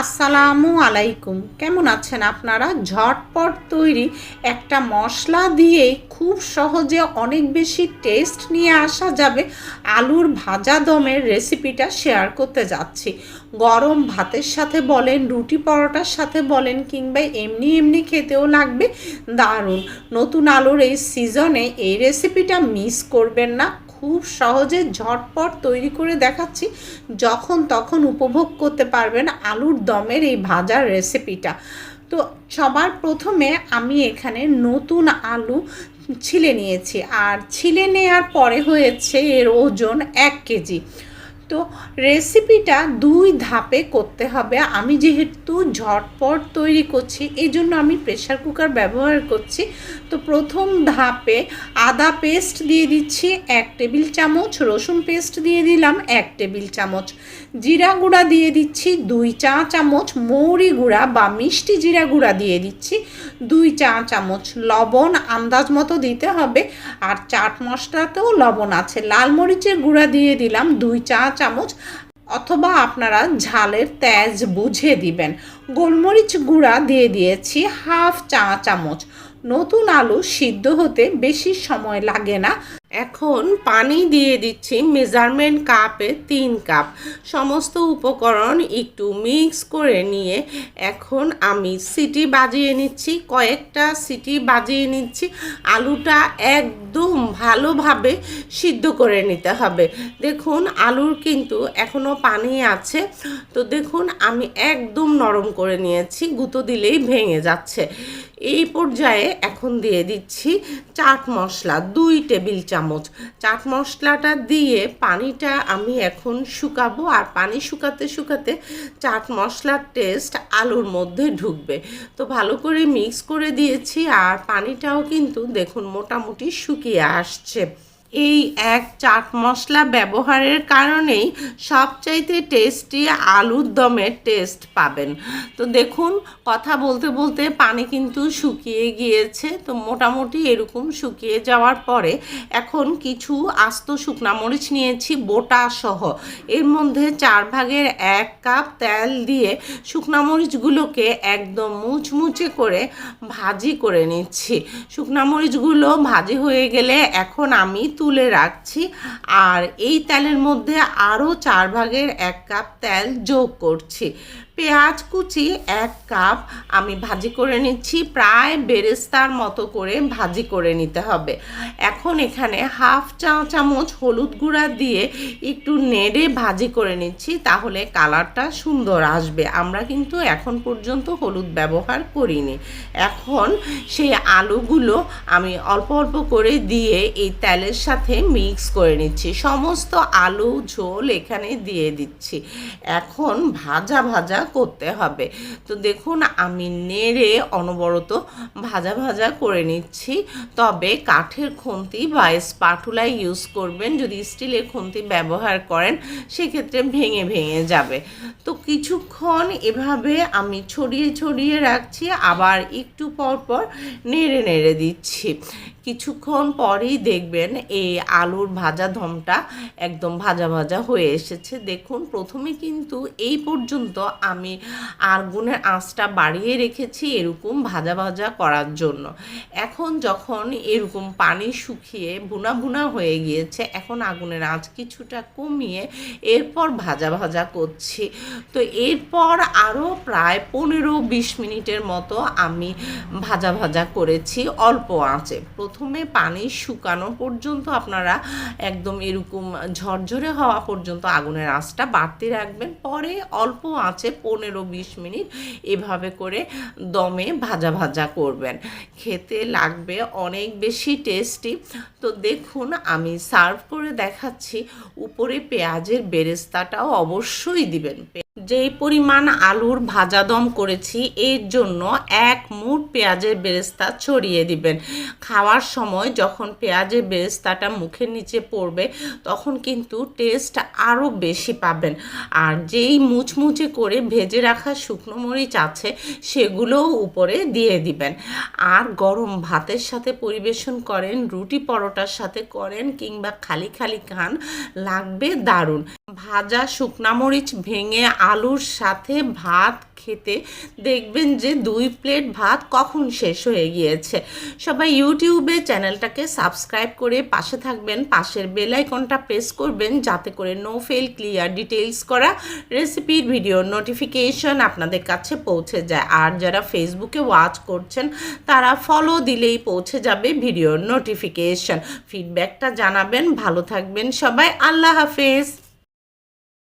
আসসালামু আলাইকুম। কেমন আছেন আপনারা? ঝটপট তৈরি একটা মশলা দিয়ে খুব সহজে অনেক বেশি টেস্ট নিয়ে আসা যাবে। আলুর ভাজা দমের রেসিপিটা শেয়ার করতে যাচ্ছি। গরম ভাতের সাথে বলেন, রুটি পরোটার সাথে বলেন, কিংবা এমনি এমনি খেতেও লাগবে। দারুণ! নতুন আলুর এই সিজনে এই রেসিপিটা মিস করবেন না। খুব সহজে ঝটপট তৈরি করে দেখাচ্ছি। যখন তখন উপভোগ করতে পারবেন আলুর দমের এই ভাজার রেসিপিটা। তো সবার প্রথমে আমি এখানে নতুন আলু ছিলে নিয়েছি। আর ছিলে নেওয়ার পরে হয়েছে এর ওজন এক কেজি। তো রেসিপিটা দুই ধাপে করতে হবে। আমি যেহেতু ঝটপট তৈরি করছি এই জন্য আমি প্রেশার কুকার ব্যবহার করছি। তো প্রথম ধাপে আদা পেস্ট দিয়ে দিচ্ছি, এক টেবিল চামচ, রসুন পেস্ট দিয়ে দিলাম, এক টেবিল চামচ। জিরা গুঁড়া দিয়ে দিচ্ছি, দুই চা চামচ। মৌরি গুঁড়া বা মিষ্টি জিরা গুঁড়া দিয়ে দিচ্ছি, দুই চা চামচ। লবণ আন্দাজ মতো দিতে হবে। আর চাট মশলাতেও লবণ আছে। লাল মরিচের গুঁড়া দিয়ে দিলাম, দুই চা চামচ অথবা আপনারা ঝালের তেজ বুঝে দিবেন। গোলমরিচ গুঁড়া দিয়ে দিয়েছি হাফ চা চামচ। নতুন আলু সিদ্ধ হতে বেশি সময় লাগে না। এখন পানি দিয়ে দিচ্ছি মেজারমেন্ট কাপে তিন কাপ। সমস্ত উপকরণ একটু মিক্স করে নিয়ে এখন আমি সিটি বাজিয়ে নিচ্ছি, কয়েকটা সিটি বাজিয়ে নিচ্ছি। আলুটা একদম ভালোভাবে সিদ্ধ করে নিতে হবে। দেখুন, আলুর কিন্তু এখনও পানি আছে। তো দেখুন, আমি একদম নরম করে নিয়েছি, গুঁতো দিলেই ভেঙে যাচ্ছে। এই পর্যায়ে এখন দিয়ে দিচ্ছি চাট মশলা, দুই টেবিল চামচ। চাট মশলাটা দিয়ে পানিটা আমি এখন শুকাবো আর পানি শুকাতে শুকাতে চাট মশলার টেস্ট আলুর মধ্যে ঢুকবে। তো ভালো করে মিক্স করে দিয়েছি আর পানিটাও কিন্তু দেখুন মোটামুটি শুকিয়ে আসছে। এই এক চাট মশলা ব্যবহারের কারণেই সবচাইতে টেস্টি আলুর দমের টেস্ট পাবেন। তো দেখুন, কথা বলতে বলতে পানি কিন্তু শুকিয়ে গিয়েছে। তো মোটামুটি এরকম শুকিয়ে যাওয়ার পরে এখন কিছু আস্ত শুকনা মরিচ নিয়েছি, বোটা সহ। এর মধ্যে চার ভাগের এক কাপ তেল দিয়ে শুকনা মরিচগুলোকে একদম মুচমুচে করে ভাজি করে নিচ্ছি। শুকনা মরিচগুলো ভাজি হয়ে গেলে এখন আমি তুলে রাখছি। আর এই তেলের মধ্যে আরও চার ভাগের এক কাপ তেল যোগ করছি। পেঁয়াজ কুচি এক কাপ আমি ভাজি করে নিচ্ছি। প্রায় বেরেস্তার মতো করে ভাজি করে নিতে হবে। এখন এখানে হাফ চা চামচ হলুদ গুঁড়া দিয়ে একটু নেড়ে ভাজি করে নিচ্ছি, তাহলে কালারটা সুন্দর আসবে। আমরা কিন্তু এখন পর্যন্ত হলুদ ব্যবহার করিনি। এখন সেই আলুগুলো আমি অল্প অল্প করে দিয়ে এই তেলের সাথে মিক্স করে নিচ্ছি। সমস্ত আলু ঝোল এখানে দিয়ে দিচ্ছি। এখন ভাজা ভাজা করতে হবে। তো দেখুন, আমি নেড়ে অনবরত ভাজা ভাজা করে নিচ্ছি। তবে কাঠের খুন্তি বা স্পাটুলা ইউজ করবেন। যদি স্টিলের খুন্তি ব্যবহার করেন, সেক্ষেত্রে ভেঙে ভেঙে যাবে। তো কিছুক্ষণ এভাবে আমি ছড়িয়ে ছড়িয়ে রাখছি। আবার একটু পর পর নেড়ে নেড়ে দিচ্ছি। কিছুক্ষণ পরেই দেখবেন এই আলুর ভাজা ধমটা একদম ভাজা ভাজা হয়ে এসেছে। দেখুন, প্রথমে কিন্তু এই পর্যন্ত আমি আগুনের আঁচটা বাড়িয়ে রেখেছি এরকম ভাজা ভাজা করার জন্য। এখন যখন এরকম পানি শুকিয়ে ভুনা ভুনা হয়ে গিয়েছে, এখন আগুনের আঁচ কিছুটা কমিয়ে এরপর ভাজা ভাজা করছি। তো এরপর আরও প্রায় পনেরো বিশ মিনিটের মতো আমি ভাজা ভাজা করেছি অল্প আঁচে। প্রথমে পানি শুকানো পর্যন্ত আপনারা একদম এরকম ঝরঝরে হওয়া পর্যন্ত আগুনের আঁচটা বাড়তে রাখবেন। পরে অল্প আঁচে পনেরো বিশ মিনিট এভাবে করে দমে ভাজা ভাজা করবেন। খেতে লাগবে অনেক বেশি টেস্টি। তো দেখুন, আমি সার্ভ করে দেখাচ্ছি। উপরে পেঁয়াজের বেরেস্তাটাও অবশ্যই দিবেন। যেই পরিমাণ আলুর ভাজা দম করেছি, এর জন্য এক মুঠ পেঁয়াজের বেরেস্তা ছড়িয়ে দিবেন। খাওয়ার সময় যখন পেঁয়াজের বেরেস্তাটা মুখের নিচে পড়বে, তখন কিন্তু টেস্ট আরও বেশি পাবেন। আর যেই মুচমুচে করে ভেজে রাখা শুকনো মরিচ আছে, সেগুলোও উপরে দিয়ে দিবেন। আর গরম ভাতের সাথে পরিবেশন করেন, রুটি পরোটার সাথে করেন, কিংবা খালি খালি খান, লাগবে দারুণ। ভাজা শুকনা মরিচ ভেঙে আলুর সাথে ভাত খেতে দেখবেন যে দুই প্লেট ভাত কখন শেষ হয়ে গিয়েছে। সবাই ইউটিউবে চ্যানেলটাকে সাবস্ক্রাইব করে পাশে থাকবেন, পাশের বেল আইকনটা প্রেস করবেন যাতে করে নো ফেল ক্লিয়ার ডিটেলস করা রেসিপির ভিডিও নোটিফিকেশন আপনাদের কাছে পৌঁছে যায়। আর যারা ফেসবুকে ওয়াচ করছেন, তারা ফলো দিলেই পৌঁছে যাবে ভিডিওর নোটিফিকেশন ফিডব্যাকটা জানাবেন। ভালো থাকবেন সবাই। আল্লাহ হাফেজ।